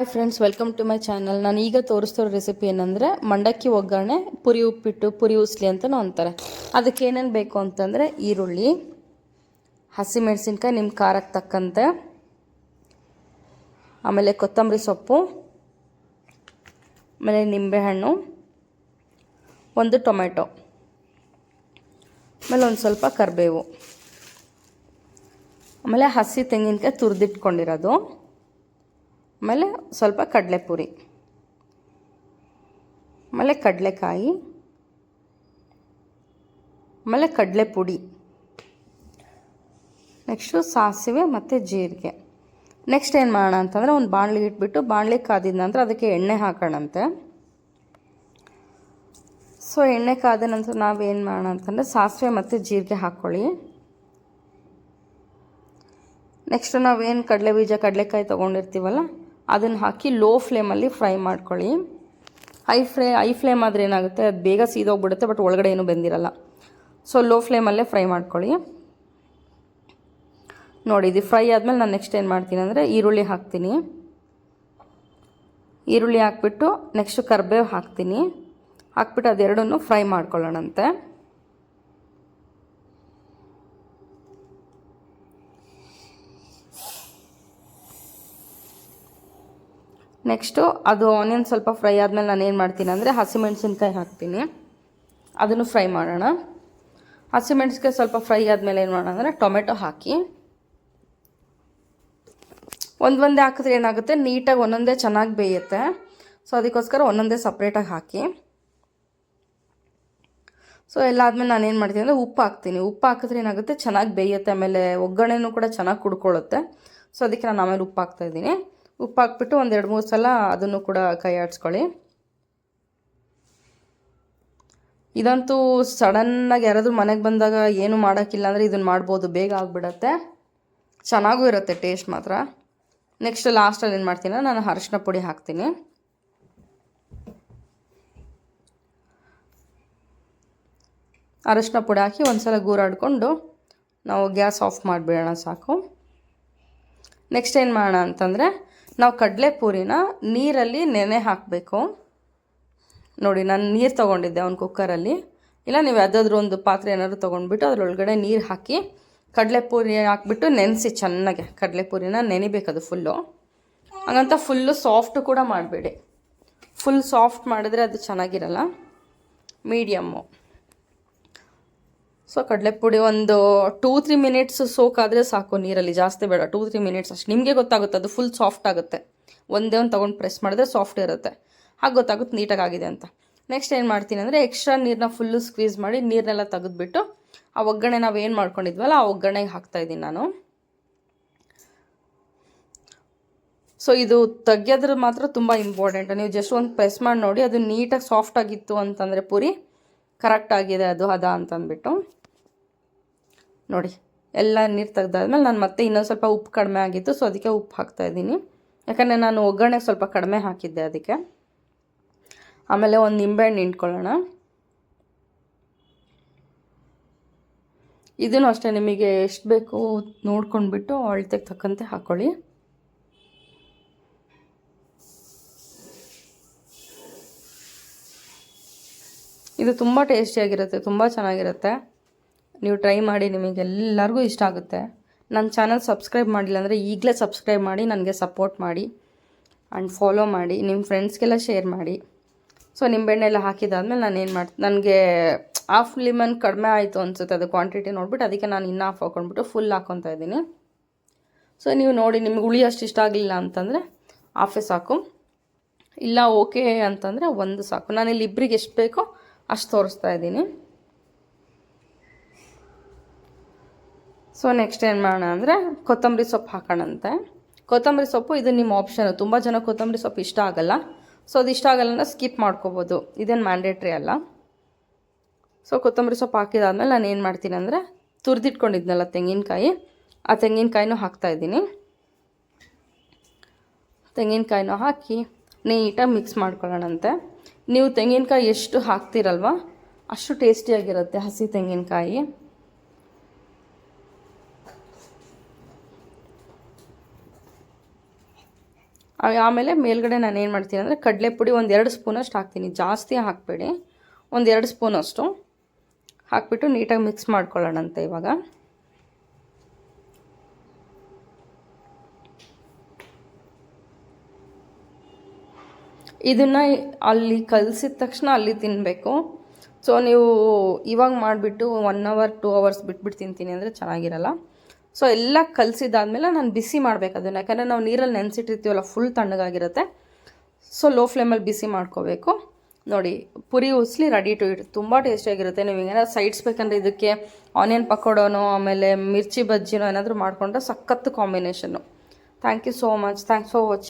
Hi friends welcome to my channel ನಾನು ಈಗ ತೋರಿಸ್ತಿರೋ recipe ಏನಂದರೆ ಮಂಡಕ್ಕಿ ಒಗ್ಗರಣೆ, ಪುರಿ ಉಪ್ಪಿಟ್ಟು, ಪುರಿ ಉಸ್ಲಿ ಅಂತಲೂ ಅಂತಾರೆ. ಅದಕ್ಕೆ ಏನೇನು ಬೇಕು ಅಂತಂದರೆ ಈರುಳ್ಳಿ, ಹಸಿಮೆಣಸಿನ್ಕಾಯಿ ನಿಮ್ಮ ಖಾರಕ್ಕೆ ತಕ್ಕಂತೆ, ಆಮೇಲೆ ಕೊತ್ತಂಬರಿ ಸೊಪ್ಪು, ಆಮೇಲೆ ನಿಂಬೆಹಣ್ಣು, ಒಂದು ಟೊಮೆಟೊ, ಆಮೇಲೆ ಒಂದು ಸ್ವಲ್ಪ ಕರಿಬೇವು, ಆಮೇಲೆ ಹಸಿ ತೆಂಗಿನಕಾಯಿ ತುರಿದಿಟ್ಕೊಂಡಿರೋದು. ಆಮೇಲೆ ಸ್ವಲ್ಪ ಕಡಲೆಪುರಿ. ಆಮೇಲೆ ಕಡಲೆಕಾಯಿ. ಆಮೇಲೆ ಕಡಲೆ ಪುಡಿ ನೆಕ್ಸ್ಟು ಸಾಸಿವೆ ಮತ್ತು ಜೀರಿಗೆ. ನೆಕ್ಸ್ಟ್ ಏನು ಮಾಡೋಣ ಅಂತಂದರೆ ಒಂದು ಬಾಣಲಿ ಇಟ್ಬಿಟ್ಟು ಬಾಣಲಿ ಕಾದಿದ ನಂತರ ಅದಕ್ಕೆ ಎಣ್ಣೆ ಹಾಕೋಣಂತೆ. ಸೊ ಎಣ್ಣೆ ಕಾದ ನಂತರ ನಾವೇನು ಮಾಡೋಣ ಅಂತಂದರೆ ಸಾಸಿವೆ ಮತ್ತು ಜೀರಿಗೆ ಹಾಕ್ಕೊಳ್ಳಿ ನೆಕ್ಸ್ಟು ನಾವೇನು ಕಡಲೆ ಬೀಜ, ಕಡಲೆಕಾಯಿ ತೊಗೊಂಡಿರ್ತೀವಲ್ಲ ಅದನ್ನು ಹಾಕಿ ಲೋ ಫ್ಲೇಮಲ್ಲಿ ಫ್ರೈ ಮಾಡ್ಕೊಳ್ಳಿ. ಹೈ ಫ್ರೈ ಹೈ ಫ್ಲೇಮ್ ಆದರೆ ಏನಾಗುತ್ತೆ? ಅದು ಬೇಗ ಸೀದೋಗ್ಬಿಡುತ್ತೆ ಬಟ್ ಒಳಗಡೆ ಏನೂ ಬೆಂದಿರಲ್ಲ. ಸೊ ಲೋ ಫ್ಲೇಮಲ್ಲೇ ಫ್ರೈ ಮಾಡ್ಕೊಳ್ಳಿ. ನೋಡಿ, ಇದು ಫ್ರೈ ಆದಮೇಲೆ ನಾನು ನೆಕ್ಸ್ಟ್ ಏನು ಮಾಡ್ತೀನಿ ಅಂದರೆ ಈರುಳ್ಳಿ ಹಾಕ್ತೀನಿ. ಈರುಳ್ಳಿ ಹಾಕ್ಬಿಟ್ಟು ನೆಕ್ಸ್ಟು ಕರ್ಬೇವು ಹಾಕ್ತೀನಿ. ಹಾಕ್ಬಿಟ್ಟು ಅದೆರಡನ್ನು ಫ್ರೈ ಮಾಡ್ಕೊಳ್ಳೋಣಂತೆ. ನೆಕ್ಸ್ಟು ಅದು ಆನಿಯನ್ ಸ್ವಲ್ಪ ಫ್ರೈ ಆದಮೇಲೆ ನಾನು ಏನು ಮಾಡ್ತೀನಿ ಅಂದರೆ ಹಸಿಮೆಣ್ಸಿನ್ಕಾಯಿ ಹಾಕ್ತೀನಿ. ಅದನ್ನು ಫ್ರೈ ಮಾಡೋಣ. ಹಸಿಮೆಣ್ಸಿನ್ಕಾಯಿ ಸ್ವಲ್ಪ ಫ್ರೈ ಆದಮೇಲೆ ಏನು ಮಾಡೋಣ ಅಂದರೆ ಟೊಮೆಟೊ ಹಾಕಿ. ಒಂದು ಒಂದೇ ಹಾಕಿದ್ರೆ ಏನಾಗುತ್ತೆ? ನೀಟಾಗಿ ಒಂದೊಂದೇ ಚೆನ್ನಾಗಿ ಬೇಯುತ್ತೆ. ಸೊ ಅದಕ್ಕೋಸ್ಕರ ಒಂದೊಂದೇ ಸಪ್ರೇಟಾಗಿ ಹಾಕಿ. ಸೊ ಎಲ್ಲ ಆದಮೇಲೆ ನಾನು ಏನು ಮಾಡ್ತೀನಿ ಅಂದರೆ ಉಪ್ಪು ಹಾಕ್ತೀನಿ. ಉಪ್ಪು ಹಾಕಿದ್ರೆ ಏನಾಗುತ್ತೆ? ಚೆನ್ನಾಗಿ ಬೇಯುತ್ತೆ. ಆಮೇಲೆ ಒಗ್ಗರಣೆನೂ ಕೂಡ ಚೆನ್ನಾಗಿ ಕುಡ್ಕೊಳ್ಳುತ್ತೆ. ಸೊ ಅದಕ್ಕೆ ನಾನು ಆಮೇಲೆ ಉಪ್ಪು ಹಾಕ್ತಾಯಿದ್ದೀನಿ ಉಪ್ಪು ಹಾಕ್ಬಿಟ್ಟು ಒಂದು ಎರಡು ಮೂರು ಸಲ ಅದನ್ನು ಕೂಡ ಕೈ ಆಡಿಸ್ಕೊಳ್ಳಿ. ಇದಂತೂ ಸಡನ್ನಾಗಿ ಯಾರಾದರೂ ಮನೆಗೆ ಬಂದಾಗ ಏನು ಮಾಡೋಕ್ಕಿಲ್ಲ ಅಂದರೆ ಇದನ್ನು ಮಾಡ್ಬೋದು, ಬೇಗ ಆಗಿಬಿಡತ್ತೆ. ಚೆನ್ನಾಗೂ ಇರುತ್ತೆ ಟೇಸ್ಟ್ ಮಾತ್ರ. ನೆಕ್ಸ್ಟ್ ಲಾಸ್ಟಲ್ಲಿ ಏನು ಮಾಡ್ತೀನಿ ನಾನು ಅರಿಶಿನ ಪುಡಿ ಹಾಕ್ತೀನಿ. ಅರಿಶಿನ ಪುಡಿ ಹಾಕಿ ಒಂದು ಸಲ ಗೂರಾಡಿಕೊಂಡು ನಾವು ಗ್ಯಾಸ್ ಆಫ್ ಮಾಡಿಬಿಡೋಣ ಸಾಕು. ನೆಕ್ಸ್ಟ್ ಏನು ಮಾಡೋಣ ಅಂತಂದರೆ ನಾವು ಕಡಲೆ ಪೂರಿನ ನೀರಲ್ಲಿ ನೆನೆ ಹಾಕಬೇಕು. ನೋಡಿ, ನಾನು ನೀರು ತೊಗೊಂಡಿದ್ದೆ ಅವ್ನು ಕುಕ್ಕರಲ್ಲಿ. ಇಲ್ಲ, ನೀವು ಯಾವುದಾದ್ರೂ ಒಂದು ಪಾತ್ರೆ ಏನಾದರೂ ತೊಗೊಂಡ್ಬಿಟ್ಟು ಅದರೊಳಗಡೆ ನೀರು ಹಾಕಿ ಕಡಲೆಪುರಿ ಹಾಕ್ಬಿಟ್ಟು ನೆನೆಸಿ ಚೆನ್ನಾಗೆ ಕಡಲೆಪುರಿನ ಅದು ಫುಲ್ಲು. ಹಾಗಂತ ಫುಲ್ಲು ಸಾಫ್ಟು ಕೂಡ ಮಾಡಬೇಡಿ. ಫುಲ್ ಸಾಫ್ಟ್ ಮಾಡಿದ್ರೆ ಅದು ಚೆನ್ನಾಗಿರಲ್ಲ. ಮೀಡಿಯಮ್ಮು. ಸೊ ಕಡಲೆಪುಡಿ ಒಂದು ಟೂ ತ್ರೀ ಮಿನಿಟ್ಸ್ ಆದರೆ ಸಾಕು ನೀರಲ್ಲಿ. ಜಾಸ್ತಿ ಬೇಡ. ಟೂ ತ್ರೀ ಮಿನಿಟ್ಸ್ ಅಷ್ಟು. ನಿಮಗೆ ಗೊತ್ತಾಗುತ್ತೆ. ಅದು ಫುಲ್ ಸಾಫ್ಟ್ ಆಗುತ್ತೆ. ಒಂದೇ ಒಂದು ತೊಗೊಂಡು ಪ್ರೆಸ್ ಮಾಡಿದ್ರೆ ಸಾಫ್ಟ್ ಇರುತ್ತೆ. ಹಾಗೆ ಗೊತ್ತಾಗುತ್ತೆ ನೀಟಾಗಿ ಆಗಿದೆ ಅಂತ. ನೆಕ್ಸ್ಟ್ ಏನು ಮಾಡ್ತೀನಿ ಅಂದರೆ ಎಕ್ಸ್ಟ್ರಾ ನೀರನ್ನ ಫುಲ್ಲು ಸ್ಕ್ವೀಸ್ ಮಾಡಿ ನೀರನ್ನೆಲ್ಲ ತೆಗೆದುಬಿಟ್ಟು ಆ ಒಗ್ಗರಣೆ ನಾವು ಏನು ಮಾಡ್ಕೊಂಡಿದ್ವಲ್ಲ, ಆ ಒಗ್ಗರಣೆಗೆ ಹಾಕ್ತಾಯಿದ್ದೀನಿ ನಾನು. ಸೊ ಇದು ತೆಗೆಯೋದ್ರ ಮಾತ್ರ ತುಂಬ ಇಂಪಾರ್ಟೆಂಟ್ ನೀವು ಜಸ್ಟ್ ಒಂದು ಪ್ರೆಸ್ ಮಾಡಿ ನೋಡಿ, ಅದು ನೀಟಾಗಿ ಸಾಫ್ಟ್ ಆಗಿತ್ತು ಅಂತಂದರೆ ಪೂರಿ ಕರೆಕ್ಟ್ ಆಗಿದೆ ಅದು, ಅದ ಅಂತಂದ್ಬಿಟ್ಟು. ನೋಡಿ, ಎಲ್ಲ ನೀರು ತೆಗ್ದಾದ್ಮೇಲೆ ನಾನು ಮತ್ತೆ ಇನ್ನೊಂದು ಸ್ವಲ್ಪ ಉಪ್ಪು ಕಡಿಮೆ ಆಗಿತ್ತು ಸೊ ಅದಕ್ಕೆ ಉಪ್ಪು ಹಾಕ್ತಾಯಿದ್ದೀನಿ ಯಾಕಂದರೆ ನಾನು ಒಗ್ಗರಣೆಗೆ ಸ್ವಲ್ಪ ಕಡಿಮೆ ಹಾಕಿದ್ದೆ ಅದಕ್ಕೆ. ಆಮೇಲೆ ಒಂದು ನಿಂಬೆಹಣ್ಣು ನಿಂಟ್ಕೊಳ್ಳೋಣ ಇದನ್ನು ಅಷ್ಟೇ ನಿಮಗೆ ಎಷ್ಟು ಬೇಕು ನೋಡ್ಕೊಂಡ್ಬಿಟ್ಟು ಅಳತೆಗೆ ತಕ್ಕಂತೆ ಹಾಕ್ಕೊಳ್ಳಿ ಇದು ತುಂಬ ಟೇಸ್ಟಿಯಾಗಿರುತ್ತೆ ತುಂಬ ಚೆನ್ನಾಗಿರುತ್ತೆ. ನೀವು ಟ್ರೈ ಮಾಡಿ ನಿಮಗೆಲ್ಲರಿಗೂ ಇಷ್ಟ ಆಗುತ್ತೆ. ನನ್ನ ಚಾನಲ್ ಸಬ್ಸ್ಕ್ರೈಬ್ ಮಾಡಿಲ್ಲ ಅಂದರೆ ಈಗಲೇ ಸಬ್ಸ್ಕ್ರೈಬ್ ಮಾಡಿ, ನನಗೆ ಸಪೋರ್ಟ್ ಮಾಡಿ ಆ್ಯಂಡ್ ಫಾಲೋ ಮಾಡಿ ನಿಮ್ಮ ಫ್ರೆಂಡ್ಸ್ಗೆಲ್ಲ ಶೇರ್ ಮಾಡಿ. ಸೊ ನಿಂಬೆಣ್ಣೆಲ್ಲ ಹಾಕಿದಾದ್ಮೇಲೆ ನಾನು ಏನು ಮಾಡ್ತೀನಿ ನನಗೆ ಹಾಫ್ ಲಿಮನ್ ಕಡಿಮೆ ಆಯಿತು ಅನಿಸುತ್ತೆ ಅದು ಕ್ವಾಂಟಿಟಿ ನೋಡ್ಬಿಟ್ಟು, ಅದಕ್ಕೆ ನಾನು ಇನ್ನೂ ಹಾಫ್ ಹಾಕ್ಕೊಂಡ್ಬಿಟ್ಟು ಫುಲ್ ಹಾಕ್ಕೊತಾ ಇದ್ದೀನಿ. ಸೊ ನೀವು ನೋಡಿ ನಿಮ್ಗೆ ಹುಳಿ ಅಷ್ಟು ಇಷ್ಟ ಆಗಲಿಲ್ಲ ಅಂತಂದರೆ ಹಾಫೇ ಸಾಕು. ಇಲ್ಲ ಓಕೆ ಅಂತಂದರೆ ಒಂದು ಸಾಕು. ನಾನು ಇಲ್ಲಿ ಇಬ್ಬರಿಗೆ ಎಷ್ಟು ಬೇಕೋ ಅಷ್ಟು ತೋರಿಸ್ತಾ ಇದ್ದೀನಿ. ಸೊ ನೆಕ್ಸ್ಟ್ ಏನು ಮಾಡೋಣ ಅಂದರೆ ಕೊತ್ತಂಬರಿ ಸೊಪ್ಪು ಹಾಕೋಣಂತೆ. ಕೊತ್ತಂಬರಿ ಸೊಪ್ಪು, ಇದು ನಿಮ್ಮ ಆಪ್ಷನು ತುಂಬ ಜನ ಕೊತ್ತಂಬರಿ ಸೊಪ್ಪು ಇಷ್ಟ ಆಗಲ್ಲ. ಸೊ ಅದು ಇಷ್ಟ ಆಗಲ್ಲ ಅಂದರೆ ಸ್ಕಿಪ್ ಮಾಡ್ಕೋಬೋದು. ಇದೇನು ಮ್ಯಾಂಡೇಟ್ರಿ ಅಲ್ಲ. ಸೊ ಕೊತ್ತಂಬರಿ ಸೊಪ್ಪು ಹಾಕಿದಾದ್ಮೇಲೆ ನಾನು ಏನು ಮಾಡ್ತೀನಿ ಅಂದರೆ ತುರಿದಿಟ್ಕೊಂಡಿದ್ನಲ್ಲ ತೆಂಗಿನಕಾಯಿ, ಆ ತೆಂಗಿನಕಾಯಿನೂ ಹಾಕ್ತಾಯಿದ್ದೀನಿ ತೆಂಗಿನಕಾಯಿನೂ ಹಾಕಿ ನೀಟಾಗಿ ಮಿಕ್ಸ್ ಮಾಡ್ಕೊಳ್ಳೋಣಂತೆ. ನೀವು ತೆಂಗಿನಕಾಯಿ ಎಷ್ಟು ಹಾಕ್ತಿರಲ್ವ, ಅಷ್ಟು ಟೇಸ್ಟಿಯಾಗಿರುತ್ತೆ ಹಸಿ ತೆಂಗಿನಕಾಯಿ. ಆಮೇಲೆ ಮೇಲ್ಗಡೆ ನಾನು ಏನು ಮಾಡ್ತೀನಿ ಅಂದರೆ ಕಡಲೆ ಪುಡಿ ಒಂದು ಎರಡು ಸ್ಪೂನಷ್ಟು ಹಾಕ್ತೀನಿ. ಜಾಸ್ತಿ ಹಾಕಬೇಡಿ. ಒಂದು ಎರಡು ಸ್ಪೂನಷ್ಟು. ಹಾಕ್ಬಿಟ್ಟು ನೀಟಾಗಿ ಮಿಕ್ಸ್ ಮಾಡ್ಕೊಳ್ಳೋಣಂತೆ ಇವಾಗ. ಇದನ್ನು ಅಲ್ಲಿ ಕಲಸಿದ ತಕ್ಷಣ ಅಲ್ಲಿ ತಿನ್ನಬೇಕು ಸೊ ನೀವು ಇವಾಗ ಮಾಡಿಬಿಟ್ಟು ಒನ್ ಅವರ್ ಟೂ ಅವರ್ಸ್ ಬಿಟ್ಬಿಟ್ಟು ತಿಂತೀನಿ ಅಂದರೆ ಚೆನ್ನಾಗಿರಲ್ಲ. ಸೊ ಎಲ್ಲ ಕಲಸಿದಾದ್ಮೇಲೆ ನಾನು ಬಿಸಿ ಮಾಡಬೇಕು ಅದನ್ನು. ಯಾಕಂದರೆ ನಾವು ನೀರಲ್ಲಿ ನೆನೆಸಿಟ್ಟಿರ್ತೀವಲ್ಲ ಫುಲ್ ತಣ್ಣಗಾಗಿರುತ್ತೆ. ಸೊ ಲೋ ಫ್ಲೇಮಲ್ಲಿ ಬಿಸಿ ಮಾಡ್ಕೋಬೇಕು. ನೋಡಿ, puri usli ready to eat ತುಂಬ ಟೇಸ್ಟಿಯಾಗಿರುತ್ತೆ ನೀವು ಏನಾದ್ರು ಸೈಡ್ಸ್ ಬೇಕಂದ್ರೆ ಇದಕ್ಕೆ ಆನಿಯನ್ ಪಕೋಡನೋ, ಆಮೇಲೆ ಮಿರ್ಚಿ ಬಜ್ಜಿನೋ ಏನಾದರೂ ಮಾಡಿಕೊಂಡ್ರೆ ಸಖತ್ತು combination thank you so much thanks for watching